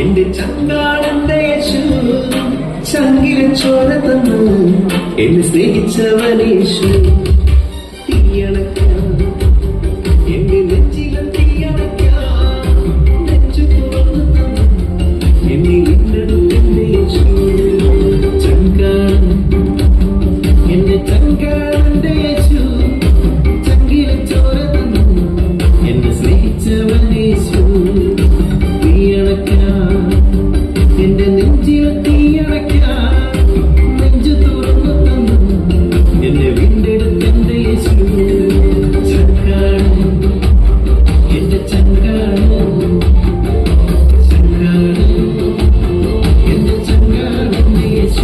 എന്റെ ചങ്കാടന്റെ യേശു ചങ്കിലെ ചോര തന്നു. എന്നെ സ്നേഹിച്ചവനേശു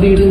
നദിയുടെ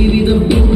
baby, the the